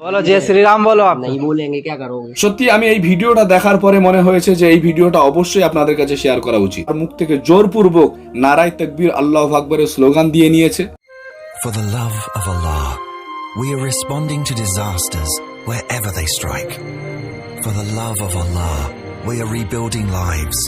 বলো জয় শ্রীরাম বলো আপনি। বলেঙ্গে কে করো সত্যি আমি এই ভিডিওটা দেখার পরে মনে হয়েছে যে এই ভিডিওটা অবশ্যই আপনাদের কাছে শেয়ার করা উচিত। আর মুখ থেকে জোরপূর্বক নারায় তাকবীর আল্লাহ আকবরের স্লোগান দিয়ে নিয়েছে। For the love of Allah, we are responding to disasters wherever they strike. For the love of Allah, we are rebuilding lives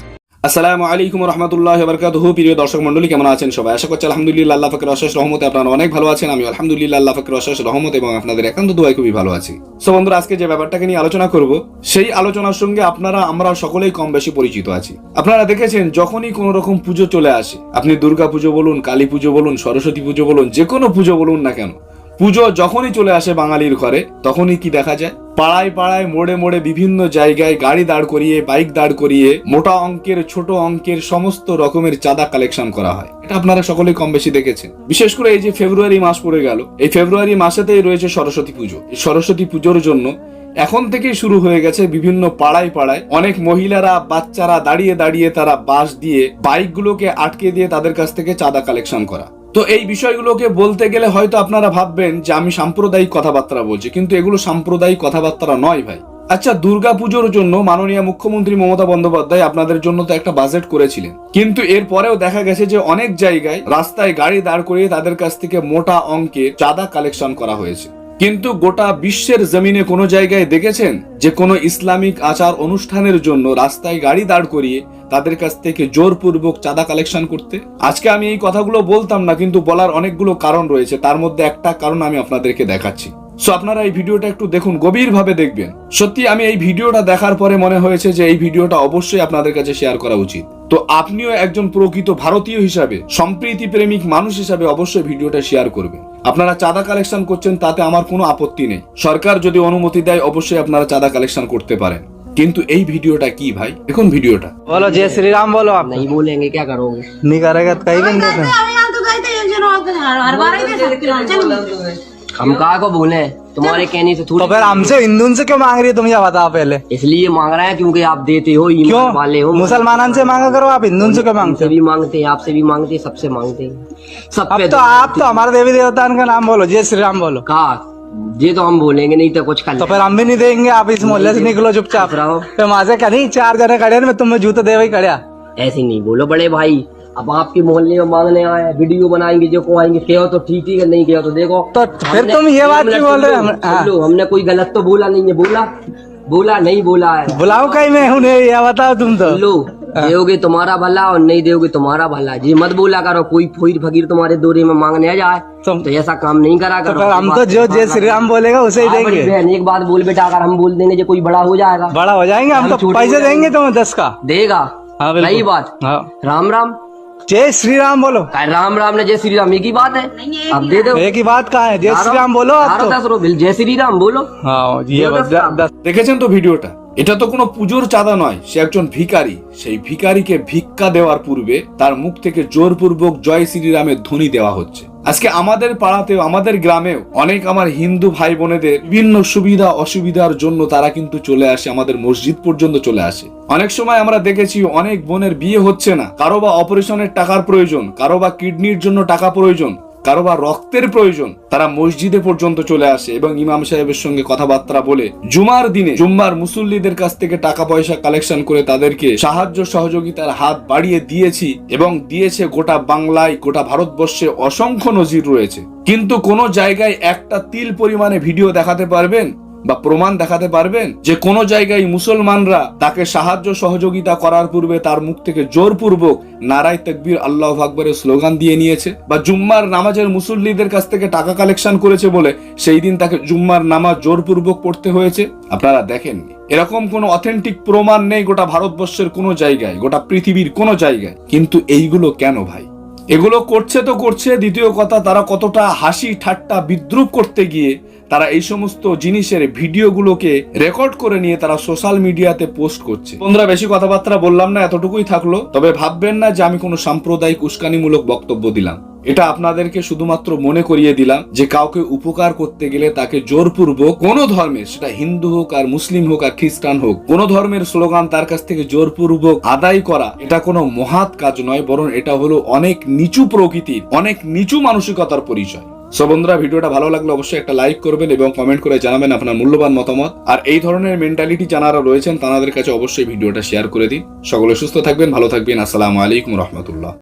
আসসালামু আলাইকুম রহমতুল্লাহ বরকাতুহু প্রিয় দর্শক মন্ডলী কেমন আছেন সবাই? আশা করছি আলহামদুলিল্লাহ আল্লাহ ফাকের অশেষ রহমতে আপনারা অনেক ভালো আছেন। আমি আলহামদুলিল্লাহ আল্লাহ ফাকের অশেষ রহমত এবং আপনাদের একান্ত দুয়াই খুবই ভালো আছি। সো বন্ধুরা, আজকে যে ব্যাপারটাকে নিয়ে আলোচনা করব, সেই আলোচনার সঙ্গে আপনারা, আমরা সকলেই কম বেশি পরিচিত আছি। আপনারা দেখেছেন, যখনই কোনো রকম পুজো চলে আসে, আপনি দুর্গা পুজো বলুন, কালী পুজো বলুন, সরস্বতী পুজো বলুন, যে কোনো পুজো বলুন না কেন পুজো যখনই চলে আসে বাঙালির ঘরে, তখনই কি দেখা যায়? পাড়ায় পাড়ায় মোড়ে মোড়ে বিভিন্ন জায়গায় গাড়ি দাঁড় করিয়ে, বাইক দাঁড় করিয়ে, মোটা অঙ্কের, ছোট অঙ্কের সমস্ত রকমের চাঁদা কালেকশন করা হয়। এটা আপনারা সকলেই কম বেশি দেখেছেন। বিশেষ করে এই যে ফেব্রুয়ারি মাস পড়ে গেল, এই ফেব্রুয়ারি মাসেতেই রয়েছে সরস্বতী পুজো। এই সরস্বতী পুজোর জন্য এখন থেকেই শুরু হয়ে গেছে বিভিন্ন পাড়ায় পাড়ায় অনেক মহিলারা, বাচ্চারা দাঁড়িয়ে দাঁড়িয়ে তারা বাস দিয়ে বাইকগুলোকে আটকে দিয়ে তাদের কাছ থেকে চাঁদা কালেকশন করা। তো এই বিষয়গুলোকে বলতে গেলে হয়তো আপনারা ভাববেন যে আমি সাম্প্রদায়িক কথাবার্তা বলছি, কিন্তু এগুলো সাম্প্রদায়িক কথাবার্তা নয় ভাই। আচ্ছা দুর্গা পুজোর জন্য মাননীয় মুখ্যমন্ত্রী মমতা বন্দ্যোপাধ্যায় আপনাদের জন্য তো একটা বাজেট করেছিলেন। কিন্তু এর পরেও দেখা গেছে যে অনেক জায়গায় রাস্তায় গাড়ি দাঁড় করিয়ে তাদের কাছ থেকে মোটা অঙ্কে চাঁদা কালেকশন করা হয়েছে। কিন্তু গোটা বিশ্বের জমিনে কোনো জায়গায় দেখেছেন যে কোনো ইসলামিক আচার অনুষ্ঠানের জন্য রাস্তায় গাড়ি দাঁড় করিয়ে তাদের কাছ থেকে জোরপূর্বক চাঁদা কালেকশন করতে? আজকে আমি এই কথাগুলো বলতাম না, কিন্তু বলার অনেকগুলো কারণ রয়েছে। তার মধ্যে একটা কারণ আমি আপনাদেরকে দেখাচ্ছি। সো আপনারা এই ভিডিওটা একটু দেখুন, গভীরভাবে দেখবেন। সত্যি, আমি এই ভিডিওটা দেখার পরে মনে হয়েছে যে এই ভিডিওটা অবশ্যই আপনাদের কাছে শেয়ার করা উচিত। তো আপনিও একজন প্রকৃত ভারতীয় হিসাবে, সম্প্রীতি প্রেমিক মানুষ হিসাবে অবশ্যই ভিডিওটা শেয়ার করবেন। আপনারা চাঁদা কালেকশন করছেন তাতে আমার কোনো আপত্তি নেই। সরকার যদি অনুমতি দেয় অবশ্যই আপনারা চাঁদা কালেকশন করতে পারেন। কিন্তু এই ভিডিওটা কি ভাই? এখন ভিডিওটা। বলো জয় শ্রীরাম বলো আপনি। বলেঙ্গে কে করোগে নিকারেগা কাইবেন দেখেন। हम कहा को बोले तुम्हारे कहने से थोड़ी तो फिर हमसे हिंदू से क्यों मांग रही है तुम ये बताओ पहले? इसलिए मांग रहे हैं क्योंकि आप देते हो क्यों? ईमान वाले हो। मुसलमान से मांगा करो आप हिंदू से क्यों मांगते हो? भी मांगते हैं आपसे भी मांगते हैं सबसे मांगते हैं। सब अब तो आप तो हमारे देवी देवता का नाम बोलो जय श्री राम बोलो। कहा? ये तो हम बोलेंगे नहीं तो कुछ कर तो फिर हम भी नहीं देंगे आप इस मोहल्ले से निकलो चुपचाप। रहो। फिर वहाँ से कहीं चार जने खड़े मैं तुम्हें जूते दे वही खड़िया ऐसे नहीं बोलो बड़े भाई। अब आपके मोहल्ले में मांगने आए वीडियो बनाएँगे जो को आएँगे कहो तो ठीक ही है नहीं कहो तो देखो। तो फिर तुम ये बात क्यों बोल रहे हो? हम- हाँ। हमने कोई गलत तो बोला नहीं है बोला? बोला नहीं बोला है। बुलाओ कहीं मैं हूँ नहीं ये बताओ तुम तो। लो दोगे तुम्हारा भला और नहीं दोगे तुम्हारा भला। जी मत बोला करो कोई फोई फकीर तुम्हारे दौरे में मांगने आ जाए तो ऐसा काम नहीं करा तो करो। फिर हम तो जो जय श्री राम बोलेगा उसे ही हाँ, देंगे। बहन एक बात बोल बेटा अगर हम बोल देंगे जो कोई बड़ा हो जाएगा। बड़ा हो जाएँगे हम तो पैसे देंगे तुम्हें दस का। देगा। हाँ सही बात। हाँ। राम राम। जय श्री राम बोलो काय राम राम ने जय श्री राम एक ही बात है अब दे दो एक ही बात कहा है जय श्री राम बोलो आप আরো तो দশ রো বিল জয় শ্রী রাম বলো हाँ ये बोलो बस दस काम। दस দেখেছেন তো ভিডিওটা এটা তো কোনো পুজোর চাঁদা নয় সে একজন ভিখারি সেই ভিখারিকে ভিক্ষা দেওয়ার পূর্বে তার মুখ থেকে জোরপূর্বক জয় শ্রীরামের ধ্বনি দেওয়া হচ্ছে আজকে আমাদের পাড়াতেও, আমাদের গ্রামেও অনেক আমার হিন্দু ভাই বোনেদের বিভিন্ন সুবিধা, অসুবিধার জন্য তারা কিন্তু চলে আসে, আমাদের মসজিদ পর্যন্ত চলে আসে। অনেক সময় আমরা দেখেছি অনেক বোনের বিয়ে হচ্ছে না, কারও বা অপারেশনের টাকার প্রয়োজন, কারও বা কিডনির জন্য টাকা প্রয়োজন কারও বা রক্তের প্রয়োজন, তারা মসজিদে পর্যন্ত চলে আসে এবং ইমাম সাহেবের সঙ্গে কথাবার্তা বলে জুমার দিনে জুম্মার মুসল্লিদের কাছ থেকে টাকা পয়সা কালেকশন করে তাদেরকে সাহায্য সহযোগিতার হাত বাড়িয়ে দিয়েছি এবং দিয়েছে গোটা বাংলায়, গোটা ভারতবর্ষে অসংখ্য নজির রয়েছে। কিন্তু কোন জায়গায় একটা তিল পরিমাণে ভিডিও দেখাতে পারবেন? বা প্রমাণ দেখাতে পারবেন যে কোন জায়গায় মুসলমানরা তাকে সাহায্য সহযোগিতা করার পূর্বে তার মুখ থেকে জোরপূর্বক নারায় তকবীর আল্লাহ আকবরের স্লোগান দিয়ে নিয়েছে বা জুম্মার নামাজের মুসল্লিদের কাছ থেকে টাকা কালেকশন করেছে বলে সেই দিন তাকে জুম্মার নামাজ জোরপূর্বক পড়তে হয়েছে। আপনারা দেখেননি এরকম কোনো অথেন্টিক প্রমাণ নেই গোটা ভারতবর্ষের কোনো জায়গায়, গোটা পৃথিবীর কোনো জায়গায়। কিন্তু এইগুলো কেন ভাই? এগুলো করছে তো করছে, দ্বিতীয় কথা, তারা কতটা হাসি ঠাট্টা বিদ্রুপ করতে গিয়ে তারা এই সমস্ত জিনিসের ভিডিওগুলোকে রেকর্ড করে নিয়ে তারা সোশ্যাল মিডিয়াতে পোস্ট করছে। বন্ধুরা, বেশি কথাবার্তা বললাম না, এতটুকুই থাকল। তবে ভাববেন না যে আমি কোনো সাম্প্রদায়িক উস্কানিমূলক বক্তব্য দিলাম। এটা আপনাদেরকে শুধুমাত্র মনে করিয়ে দিলাম যে কাউকে উপকার করতে গেলে তাকে জোরপূর্বক কোন ধর্মের সেটা হিন্দু হোক আর মুসলিম হোক আর খ্রিস্টান হোক, কোন ধর্মের স্লোগান তার কাছ থেকে জোরপূর্বক আদায় করা, এটা কোনো মহাত কাজ নয়, বরং এটা হলো অনেক নিচু প্রকৃতির, অনেক নিচু মানসিকতার পরিচয়। সো বন্ধুরা, ভিডিওটা ভালো লাগলে অবশ্যই একটা লাইক করবেন এবং কমেন্ট করে জানাবেন আপনার মূল্যবান মতামত। আর এই ধরনের মেন্টালিটি যারা রয়েছেন, তাদের কাছে অবশ্যই ভিডিওটা শেয়ার করে দিন। সকলে সুস্থ থাকবেন, ভালো থাকবেন। আসসালামু আলাইকুম রহমতুল্লাহ।